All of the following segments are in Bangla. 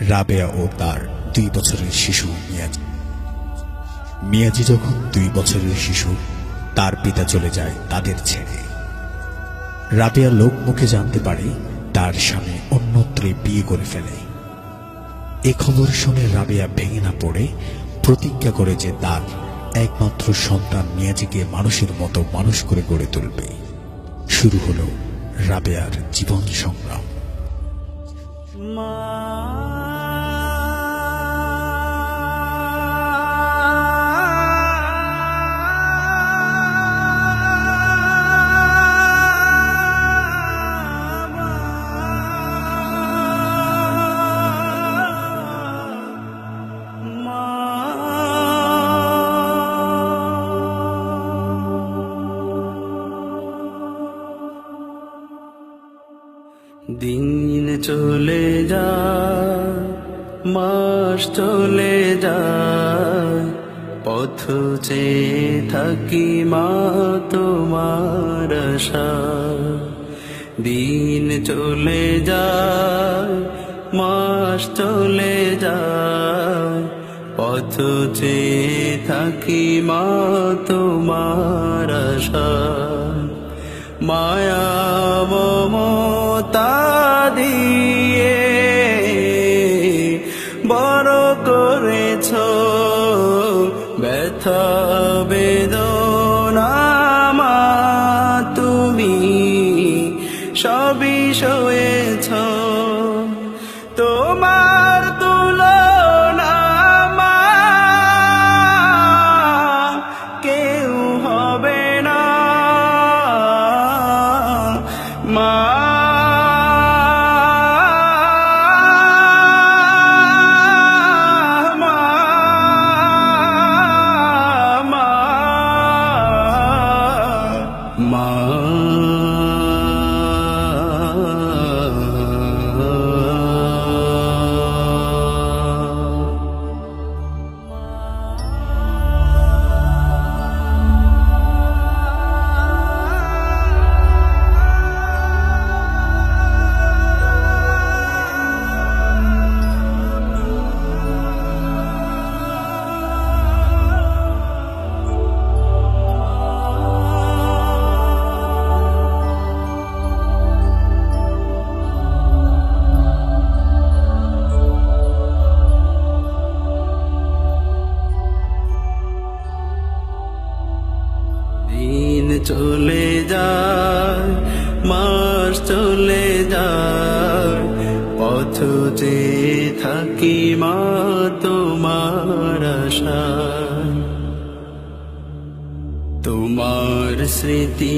রাবেয়া ও তার দুই বছরের শিশু মিয়াজি। মিয়াজি যখন দুই বছরের শিশু, তার পিতা চলে যায় তাদের ছেড়ে। রাবেয়া লোক মুখে জানতে পারে তার স্বামী অন্যত্রে বিয়ে করে ফেলে। এ খবর শুনে রাবেয়া ভেঙে না পড়ে প্রতিজ্ঞা করে যে তার একমাত্র সন্তান মিয়াজিকে মানুষের মতো মানুষ করে গড়ে তুলবে। শুরু হলো রাবেয়ার জীবন সংগ্রাম। দিন চলে যায় মাস চলে যায় পথ চেয়ে থাকি মা তোমার দিন চলে যায় মাস চলে যায় পথ চেয়ে থাকি মা তোমার মায়া মমতা দিয়ে বড় করেছ ব্যথা তুমি সবই সয়েছ। তোমার চলে যায়, মাস চলে যায়। পথ যে থাকি মা তোমার আশা তোমার স্মৃতি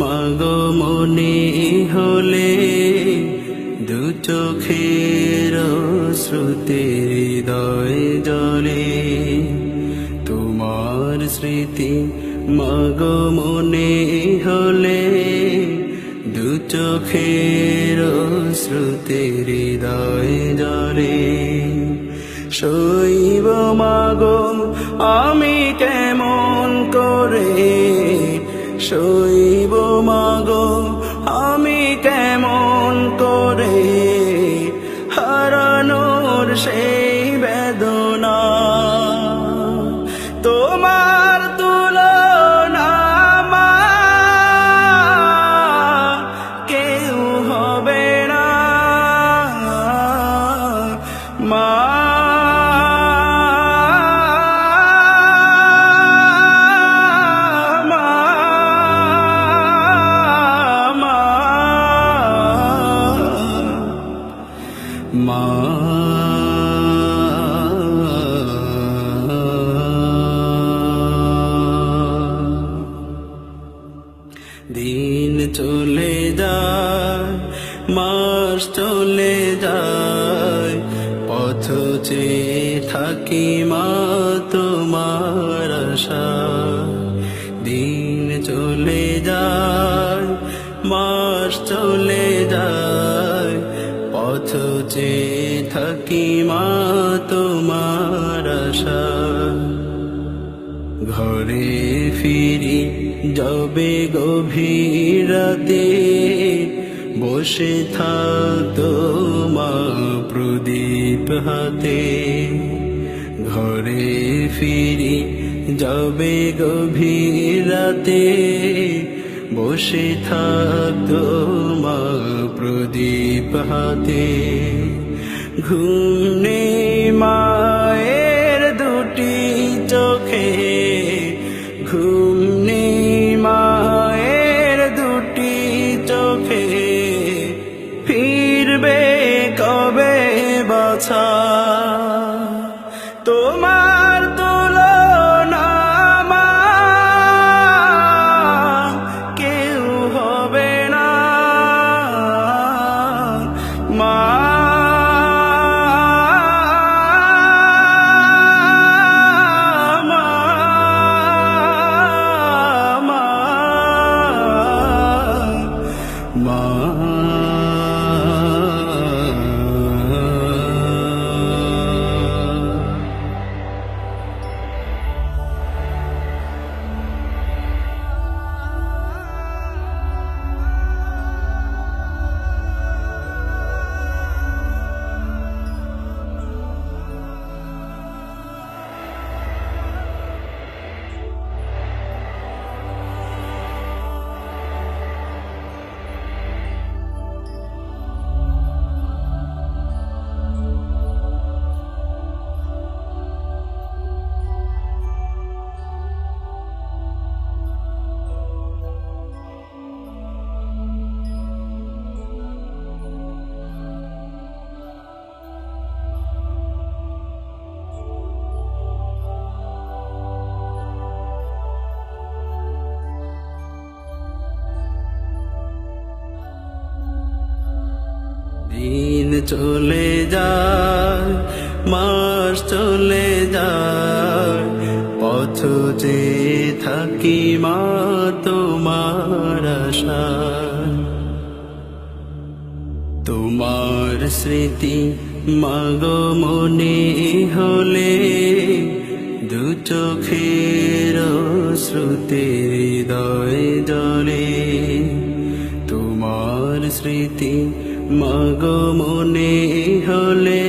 মাগো মনে হলে দু চোখের শ্রুতি হৃদয় জলে তোমার স্মৃতি মাগো মনে হলে দু চোখের শ্রুতি হৃদয় জরে শৈব মাগ আমি কেমন করে শৈব মা, দিন চলে যায় মাস চলে যায় পথ চেয়ে থাকি মা থাকি মা তোমার ঘরে ফিরি যাবে গভীর রাতে বসে থাকতো মা প্রদীপ হাতে। ঘরে ফিরি যাবে গভীর রাতে বসে থাকতো মা প্রদীপ হাতে। ঘুম নেই মায়ের দুটি চোখে ঘুম চলে যায়, মাস চলে যায়। পথ যে থাকি মা তোমার তোমার স্মৃতি মাগো মনে হলে দু চোখের শ্রুতি হৃদয় জলে তোমার স্মৃতি মাগো মনে হলে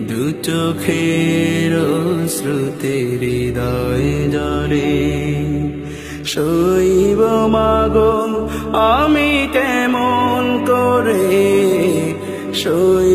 দু চোখের শ্রুতি হৃদয় জলে। শৈব মাগো আমি কেমন করে মা